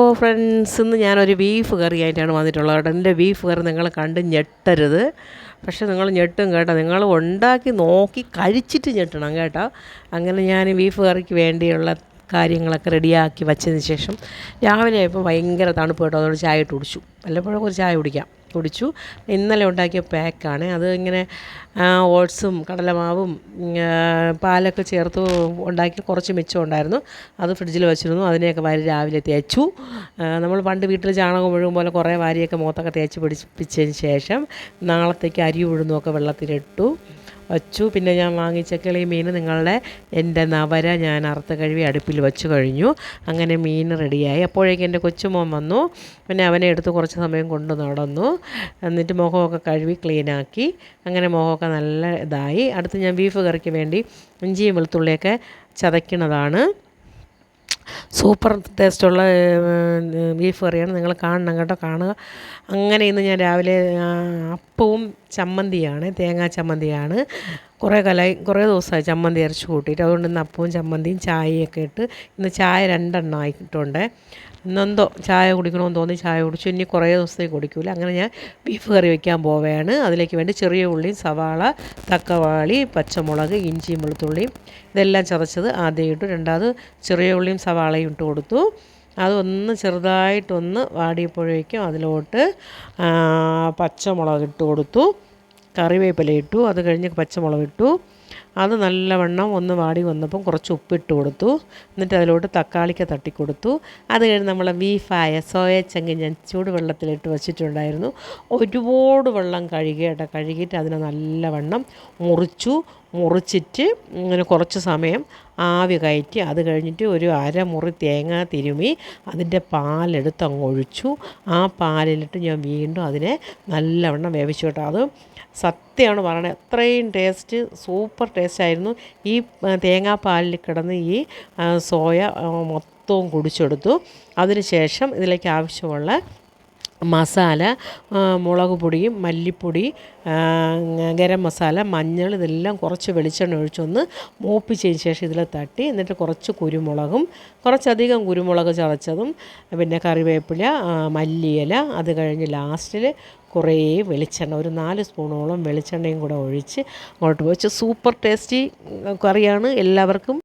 ഓ friends ഇന്ന് ഞാനൊരു beef കറി ആയിട്ടാണ് വന്നിട്ടുള്ളത് കേട്ടോ. എന്റെ ബീഫ് കറി നിങ്ങൾ കണ്ട് ഞെട്ടരുത്. പക്ഷേ നിങ്ങൾ ഞെട്ടും കേട്ടോ. നിങ്ങൾ ഉണ്ടാക്കി നോക്കി കഴിച്ചിട്ട് ഞെട്ടണം കേട്ടോ. അങ്ങനെ ഞാൻ ബീഫ് കറിക്ക് വേണ്ടിയുള്ള കാര്യങ്ങളൊക്കെ റെഡിയാക്കി വച്ചതിന് ശേഷം രാവിലെ ആയപ്പോൾ ഭയങ്കര തണുപ്പ് കേട്ടോ. അതുകൊണ്ട് ചായ ഇട്ട് കുടിച്ചു. വല്ലപ്പോഴും ഒരു ചായ കുടിക്കാം. കുടിച്ചു ഇന്നലെ ഉണ്ടാക്കിയ പാക്കാണ്. അത് ഇങ്ങനെ ഓട്സും കടലമാവും പാലൊക്കെ ചേർത്ത് ഉണ്ടാക്കി കുറച്ച് മിച്ചം ഉണ്ടായിരുന്നു. അത് ഫ്രിഡ്ജിൽ വെച്ചിരുന്നു. അതിനെയൊക്കെ വാരി രാവിലെ തേച്ചു. നമ്മൾ പണ്ട് വീട്ടിൽ ചാണകം മുഴുവൻ പോലെ കുറേ വാരിയൊക്കെ മുഖത്തൊക്കെ തേച്ച് പിടിപ്പിച്ചതിന് ശേഷം നാളത്തേക്ക് അരി ഉഴുന്നൊക്കെ വെള്ളത്തിലിട്ടു. വച്ചു. പിന്നെ ഞാൻ വാങ്ങിച്ച കിളി മീൻ നിങ്ങളുടെ എന്റെ നവര ഞാൻ അറുത്ത് കഴുകി അടുപ്പിൽ വെച്ച് കഴിഞ്ഞു. അങ്ങനെ മീൻ റെഡിയായി. അപ്പോഴേക്കും എന്റെ കൊച്ചുമോൻ വന്നു. പിന്നെ അവനെ എടുത്ത് കുറച്ച് സമയം കൊണ്ട് നടന്നു. എന്നിട്ട് മുഖമൊക്കെ കഴുകി ക്ലീനാക്കി അങ്ങനെ മുഖമൊക്കെ നല്ല ഇതായി. അടുത്ത് ഞാൻ ബീഫ് കറിക്ക് വേണ്ടി ഇഞ്ചിയും വെളുത്തുള്ളിയൊക്കെ ചതയ്ക്കുന്നതാണ്. സൂപ്പർ ടേസ്റ്റുള്ള ബീഫ് കറിയാണ് നിങ്ങൾ കാണണം കേട്ടോ കാണുക. അങ്ങനെ ഇന്ന് ഞാൻ രാവിലെ അപ്പവും ചമ്മന്തിയാണ് തേങ്ങാ ചമ്മന്തിയാണ്. കുറേ കലായി കുറേ ദിവസമായി ചമ്മന്തി അരച്ച് കൂട്ടിയിട്ട്. അതുകൊണ്ട് ഇന്ന് അപ്പവും ചമ്മന്തിയും ചായയൊക്കെ ഇട്ട് ഇന്ന് ചായ രണ്ടെണ്ണം ആയിട്ടുണ്ട്. ഇന്നെന്തോ ചായ കുടിക്കണമെന്ന് തോന്നി ചായ കുടിച്ചു. ഇനി കുറേ ദിവസത്തേക്ക് കുടിക്കില്ല അങ്ങനെ ഞാൻ ബീഫ് കറി വയ്ക്കാൻ പോവുകയാണ് അതിലേക്ക് വേണ്ടി ചെറിയ ഉള്ളിയും സവാള തക്കവാളി പച്ചമുളക് ഇഞ്ചിയും വെളുത്തുള്ളിയും ഇതെല്ലാം ചതച്ചത് ആദ്യം ഇട്ടു. രണ്ടാമത് ചെറിയ ഉള്ളിയും സവാളയും ഇട്ട് കൊടുത്തു. അതൊന്ന് ചെറുതായിട്ടൊന്ന് വാടിയപ്പോഴേക്കും അതിലോട്ട് പച്ചമുളക് ഇട്ട് കൊടുത്തു. കറിവേപ്പില ഇട്ടു. അത് കഴിഞ്ഞ് പച്ചമുളക് ഇട്ടു. അത് നല്ലവണ്ണം ഒന്ന് വാടി വന്നപ്പം കുറച്ച് ഉപ്പിട്ട് കൊടുത്തു. എന്നിട്ട് അതിലോട്ട് തക്കാളിക്ക തട്ടിക്കൊടുത്തു. അത് കഴിഞ്ഞ് നമ്മൾ ബീഫായ സോയ ചങ്കി ഞാൻ ചൂടുവെള്ളത്തിലിട്ട് വെച്ചിട്ടുണ്ടായിരുന്നു. ഒരുപാട് വെള്ളം കഴുകിയിട്ട് കഴുകിയിട്ട് അതിനെ നല്ലവണ്ണം മുറിച്ചു. മുറിച്ചിട്ട് ഇങ്ങനെ കുറച്ച് സമയം ആവി കയറ്റി അത് കഴിഞ്ഞിട്ട് ഒരു അരമുറി തേങ്ങ തിരുമി അതിന്റെ പാലെടുത്ത് അങ്ങ് ഒഴിച്ചു. ആ പാലിലിട്ട് ഞാൻ വീണ്ടും അതിനെ നല്ലവണ്ണം വേവിച്ചു കേട്ടോ. അത് സത്യമാണ് പറയണത് അത്രയും ടേസ്റ്റ് സൂപ്പർ ടേസ്റ്റ് ആയിരുന്നു. ഈ തേങ്ങാപ്പാലിൽ കിടന്ന് ഈ സോയ മൊത്തവും കുടിച്ചെടുത്തു. അതിനുശേഷം ഇതിലേക്ക് ആവശ്യമുള്ള മസാല മുളക് പൊടിയും മല്ലിപ്പൊടി ഗരം മസാല മഞ്ഞൾ ഇതെല്ലാം കുറച്ച് വെളിച്ചെണ്ണ ഒഴിച്ചൊന്ന് മൂപ്പിച്ചതിന് ശേഷം ഇതിൽ തട്ടി എന്നിട്ട് കുറച്ച് കുരുമുളകും കുറച്ചധികം കുരുമുളക് ചതച്ചതും പിന്നെ കറിവേപ്പില മല്ലിയില അത് കഴിഞ്ഞ് ലാസ്റ്റിൽ കുറേ വെളിച്ചെണ്ണ ഒരു നാല് സ്പൂണോളം വെളിച്ചെണ്ണയും കൂടെ ഒഴിച്ച് അങ്ങോട്ട് വെച്ച്. സൂപ്പർ ടേസ്റ്റി കറിയാണ് എല്ലാവർക്കും.